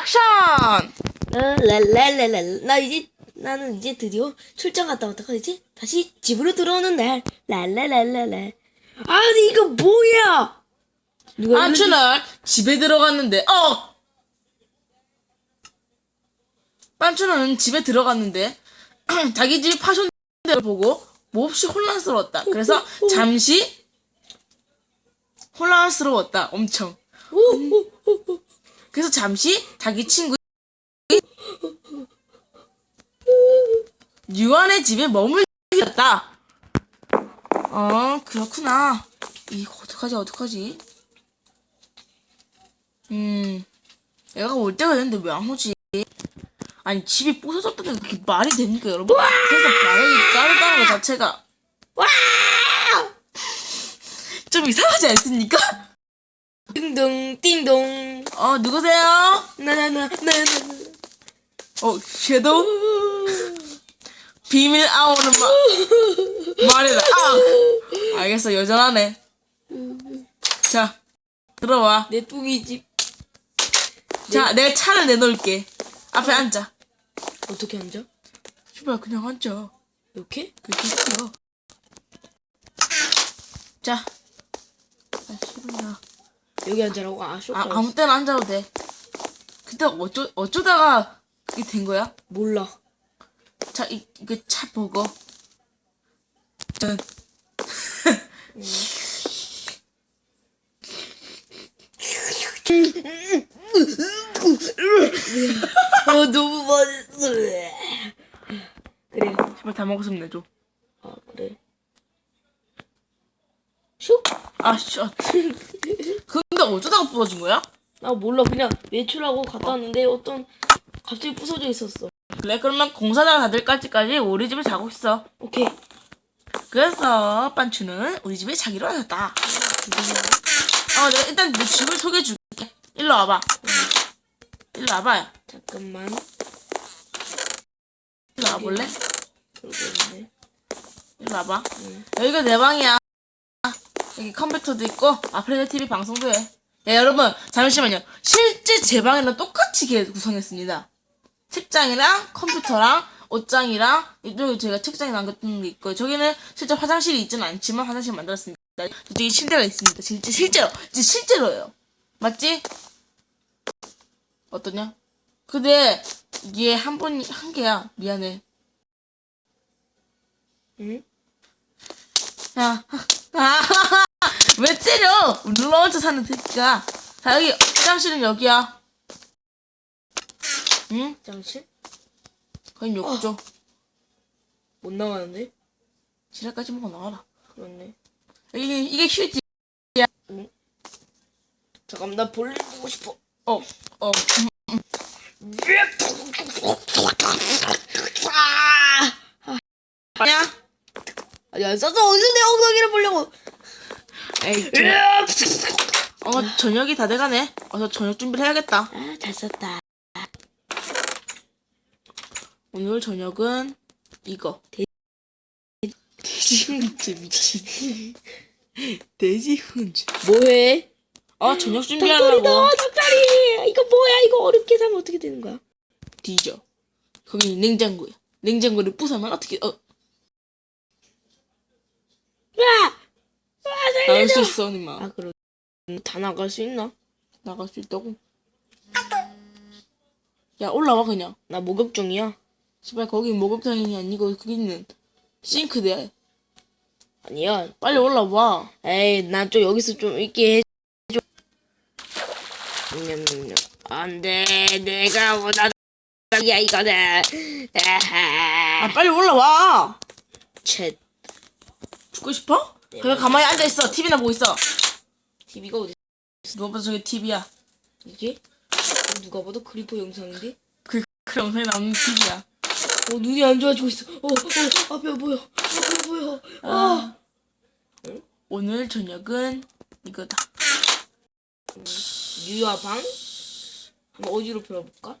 액션! 랄랄랄랄랄. 나 이제 나는 이제 드디어 출장 갔다 왔다가 이제 다시 집으로 들어오는 날. 랄랄랄랄랄. 아니 이거 뭐야? 누가 이런 빤추는 집에 들어갔는데, 어! 빤추는 집에 들어갔는데, 자기 집 파손된 걸 보고 몹시 혼란스러웠다. 그래서 잠시 혼란스러웠다. 엄청. 오, 오. 그래서 잠시 자기 친구 유한의 집에 머물렀다. 어, 그렇구나. 이거 어떡하지, 어떡하지? 음, 얘가 올 때가 됐는데 왜 안 오지? 아니, 집이 부서졌다는 게 그게 말이 됩니까, 여러분? 그래서 만약에 까르다는 것 자체가. 와! 좀 이상하지 않습니까? 띵동 띵동. 어, 누구세요? 나나나 나나. 어, 섀도우? 비밀 아우는 마, 말이다. 아! 알겠어, 여전하네. 자, 들어와. 내 뚱이 집 자, 내가 차를 내놓을게. 앞에 앉아. 어떻게 앉아? 씨발, 그냥 앉아. 이렇게? 그게 있어. 자. 아, 싫어요. 여기 앉으라고 아 쇼. 아, 아무 때나 앉아도 돼. 그때 어쩌, 어쩌다가 그게 된 거야? 몰라. 자, 이, 이거 차 보고. 짠. 어 너무 맛있어. 그래. 제발 다 먹었으면 내줘. 아 그래. 슉. 아, 씨. 아. 근데 어쩌다가 부러진 거야? 나 몰라 그냥 외출하고 갔다 왔는데 어떤 갑자기 부서져 있었어. 그래, 그러면 공사장 다들 까지까지 우리 집에 자고 있어. 오케이. 그래서 빤추는 우리 집에 자기로 하셨다. 어, 내가 일단 내 집을 소개해 줄게. 일로 와봐. 일로 와봐. 잠깐만. 일로 와볼래? 그러고 있네. 일로 와봐. 여기가 내 방이야. 여기 컴퓨터도 있고, 내 TV 방송도 해. 야, 여러분, 잠시만요. 실제 제 방이랑 똑같이 개- 구성했습니다. 책장이랑 컴퓨터랑 옷장이랑 이쪽에 제가 책장에 남겼던 게 있고 저기는 실제 화장실이 있지는 않지만 화장실 만들었습니다. 저쪽에 침대가 있습니다. 실제 실제로 진짜 실제로요. 맞지? 어떠냐? 근데 이게 한번한 개야. 미안해. 응? 야, 아, 왜 때려? 눌러앉아 사는 새끼가. 자, 여기, 화장실은 여기야. 응? 화장실? 거긴 욕조. 못 나가는데? 지랄까지 먹어 나와라. 그렇네. 이게, 이게 휴지. 잠깐만 나 볼일 보고 싶어. 어, 어. 아니야? 아니 안 써서 어디서 내 엉덩이를 보려고? 에이, 저, 어, 저녁이 다 돼가네. 어서 저녁 준비를 해야겠다. 아 잘 썼다. 오늘 저녁은 이거. 돼지 훈제 미친. 돼지 훈제. 뭐해? 어, 저녁 준비하려고. 닭다리. 이거 뭐야? 이거 어렵게 사면 어떻게 되는 거야? 뒤져. 거기는 냉장고야. 냉장고를 부수면 어떻게, 어, 와! 와 나갈 수 살려줘. 있어, 니마. 아 그럼 다 나갈 수 있나? 나갈 수 있다고? 야, 올라와, 그냥. 나 목욕 중이야. 제발 거기 목욕탕이 아니고, 거기는 싱크대. 아니야. 빨리 올라와. 에이 난좀 여기서 좀 있게 해줘. 냠냠냠. 안돼 내가 원하는 야 이거는. 에헤. 아, 빨리 올라와! 챗. 죽고 싶어? 그냥 가만히 앉아 있어. TV나 보고 있어. TV가 어디? 누가 봐도 저게 TV야. 이게? 어, 누가 봐도 크리퍼 영상인데? 그, 그 영상에 나오는 TV야. 어 눈이 안 좋아지고 있어. 어, 어 앞에 보여. 앞에 보여. 아. 오늘 저녁은 이거다. 유아 방? 한번 어디로 풀어볼까?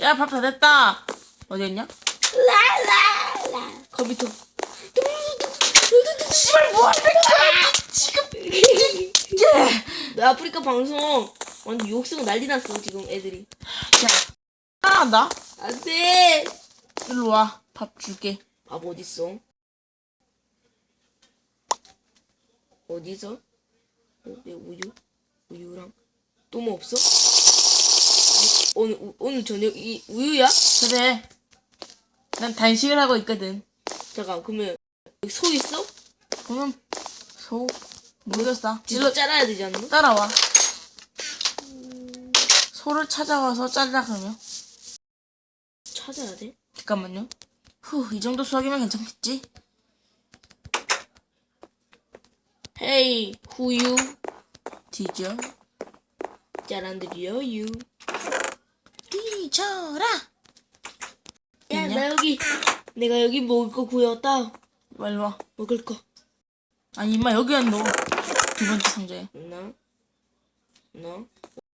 야, 밥 다 됐다. 어디 있냐? 라라라. 컴퓨터. 씨발, 뭐하는 거야? 지금. 나 아프리카 방송 완전 욕쓰고 난리 났어 지금 애들이. 야, 사랑한다. 안돼. 일로 와. 밥 줄게. 밥 어딨어? 어디서? 어, 내 우유? 우유랑 또 뭐 없어? 아니, 오늘 우- 오늘 저녁 이 우유야? 그래. 난 단식을 하고 있거든. 잠깐 그러면 여기 소 있어? 그러면 소 모르겠어. 지도 일로 잘라야 되지 않나? 따라와. 소를 찾아와서 잘라 그러면. 찾아야 돼. 잠깐만요. 후, 이 정도 수학이면 괜찮겠지? 헤이 후유 뒤져. 잘안 들려 유. 뒤져라. 야 있냐? 나 여기 내가 여기 먹을 거 구해왔다. 빨리 와. 먹을 거. 아니, 임마, 여기에 넣어. 두 번째 상자에. 나, 나,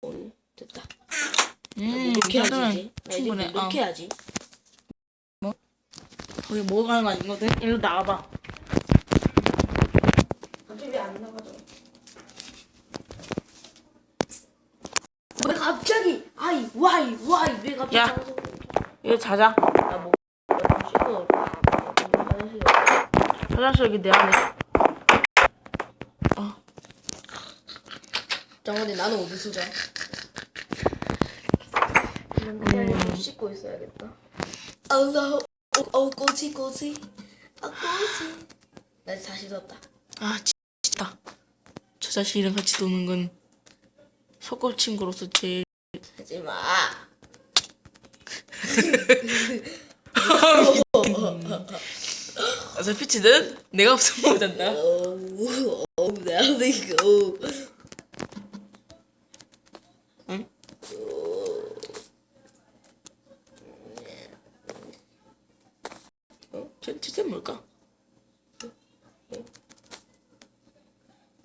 어, 됐다. 음, 이렇게 이제. 나 충분해. 이렇게 어. 해야지. 거기 먹어가는 거 아니거든? 일로 나와봐. 갑자기 왜안 나가죠? 왜 갑자기? 아이 와이 와이 왜 갑자기? 야. 그래? 이거 자자. 나 뭐, 씻고. 화장실 여기 내 안에. 잠깐만 나는 어디서 자? 난좀 씻고 있어야겠다. 아우 어 꼬치 꼬치 아 꼬치. 나 다시 뒀다. 아, 진짜. 저 자식이랑 같이 노는 건 소꿉친구로서 제일. 하지 마. 어차피 치든 내가 없으면 못 잔다. 어우 어우 나도 이거. 응? 어? 쟤, 쟤 뭘까?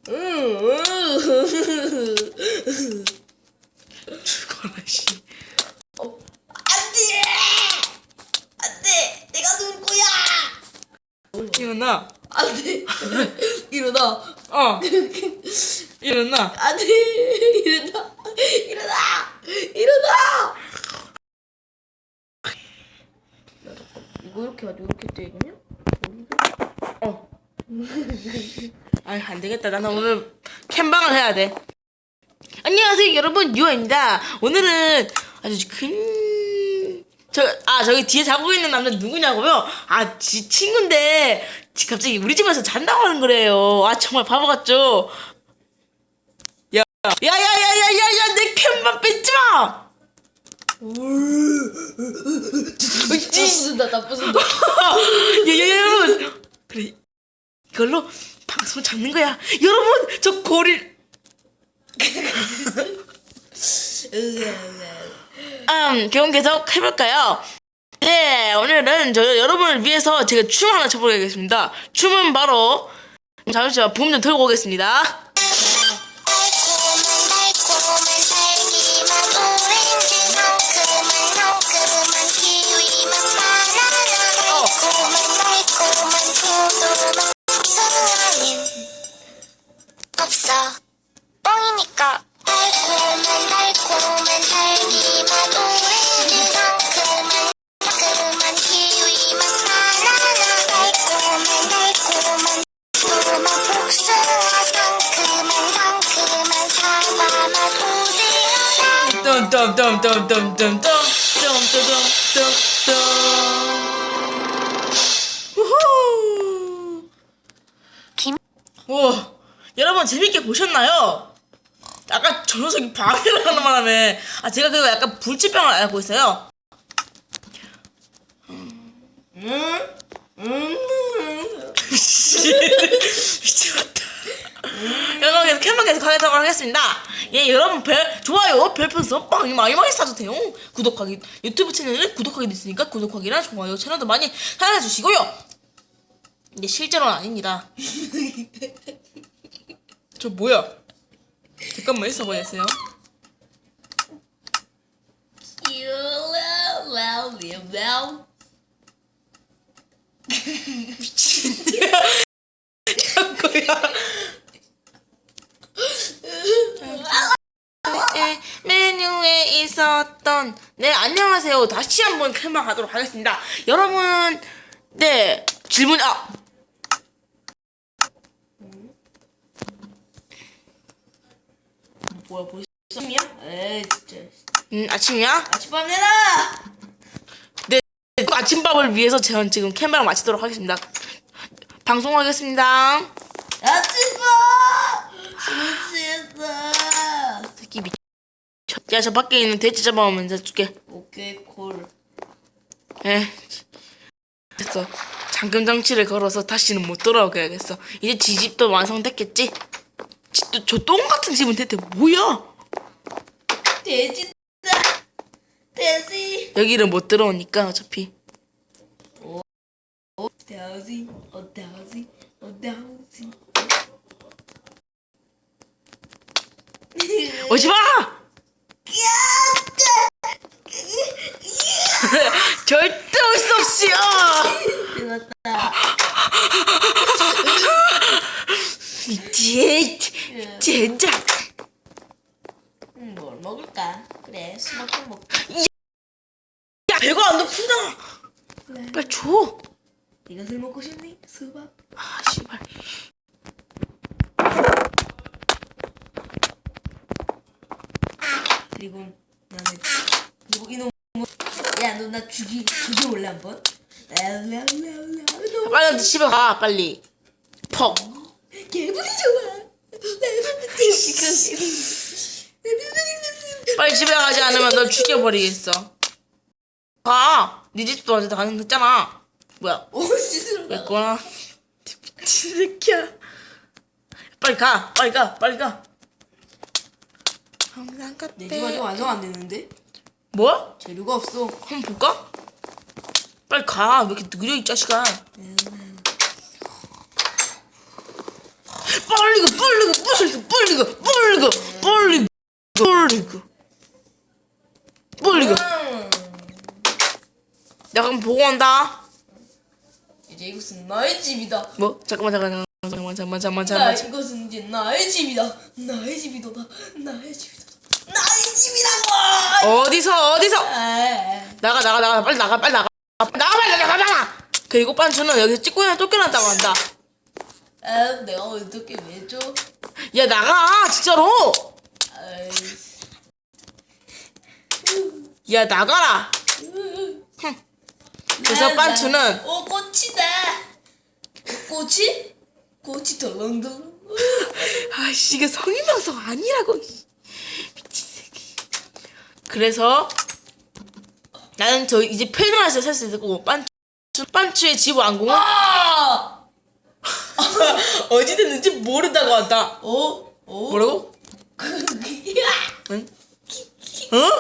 죽어라, 씨. 안돼 안돼 내가 누구야? 일어나. 안돼 일어나 어. 일어나. 안돼 일어나 일어나 일어나. 이거 이렇게 가지고 이렇게 되거든요? 어. 아이, 안 되겠다. 나는 오늘 캠방을 해야 돼. 안녕하세요, 여러분. 유아입니다. 오늘은 아주 큰, 저, 아, 저기 뒤에 자고 있는 남자 누구냐고요? 아, 지 친구인데, 지 갑자기 우리 집에서 잔다고 하는 거래요. 아, 정말 바보 같죠? 야, 야, 야, 야, 야, 야, 야, 내 캠방 뺏지 마! 부순다 나 부순다 야, 야, 야, 여러분! 그래, 이걸로 방송 잡는 거야. 여러분, 저 고릴, 음, 그럼 계속 해볼까요? 네, 오늘은 저 여러분을 위해서 제가 춤 하나 춰보겠습니다. 춤은 바로 잠시만 부음 좀 틀고 오겠습니다. 우후 김- 와 여러분 재밌게 보셨나요? 아까 저 녀석이 방해를 하는 바람에 아 제가 그거 약간 불치병을 앓고 있어요 음? 음? 미치겠다 여러분 계속 캠방 계속 하도록 하겠습니다. 예, 여러분 별 좋아요, 별풍 썸빵 많이 많이 쏴주세요. 구독하기 유튜브 채널을 구독하게 됐으니까 구독하기랑 좋아요 채널도 많이 사랑해 주시고요. 이게 실제로는 아닙니다. 저 뭐야? 잠깐만 있어 보겠어요. 거야. 있었던 네 안녕하세요. 다시 한번 클막하도록 하겠습니다. 여러분 네 질문 아. 뭐야 벌써 아침이야? 에이 진짜. 음, 아침이야? 아침밥 내라! 네그 아침밥을 위해서 저는 지금 캠era 마치도록 하겠습니다. 방송하겠습니다 아침밥 실수했어 새끼 미쳤 야 저 밖에 있는 돼지 잡아오면 이제 줄게. 오케이 콜. 에 됐어. 잠금 장치를 걸어서 다시는 못 돌아오게 해야겠어. 이제 지 집도 완성됐겠지? 저똥 같은 집은 대체 뭐야? 돼지다 돼지. 여기를 못 들어오니까 어차피. 돼지 어 돼지 어 돼지. 오지 마! 절대 올 수 없이요! 끝났다 제, 젠장. 음, 뭘 먹을까? 그래 수박좀 먹자 야, 배가 안 고프다. 빨리 줘. 이것을 먹고 싶니? 수박 아, 씨발. 그리고 나는 이놈 야너 나 죽이 죽이 올래 한번 너 빨리 집에 가, 빨리. 퍽. 개분이 좋아 빨리 집에 가지 않으면 널 죽여버리겠어. 가. 네 집도 아직 다 됐잖아. 뭐야? 오 시스루 됐구나. 미친 새끼야. 빨리 가, 빨리 가, 빨리 가. 같대. 내집 아직 완성 안 됐는데 뭐? 재료가 없어 한번 볼까? 빨리 가. 왜 이렇게 느려 이 자식아. 빨리 가, 빨리 가, 빨리 가, 빨리 가, 빨리 가, 빨리 가, 빨리 가. 빨리 가. 음. 내가 한번 보고 온다. 이제 이것은 나의 집이다 뭐? 잠깐만, 잠깐만, 잠깐만, 잠깐만, 잠깐만, 나 잠깐만. 이것은 이제 나의 집이다 나의 집이다 나의 집이다 나의 집이라고 어디서, 어디서? 아, 나가, 나가, 나가, 빨리 나가, 빨리 나가. 나가, 빨리 나가, 나가. 그리고 반주는 여기서 찍고 있는 쫓겨났다고 한다. 아 내가 어떻게 왜 줘 야, 나가, 진짜로. 아이씨 야, 나가라. 그래서 반추는 오 꽃이다 꽃이? 꽃이 덜렁덜렁 아씨 이게 성인방송 아니라고 미친 새끼 그래서 나는 저 이제 편안해서 살 수 있을 거고 빤추 빤추의 지부 안공은 아! 어디 됐는지 모른다고 한다 오? 오? 뭐라고? 그기야 응? 어?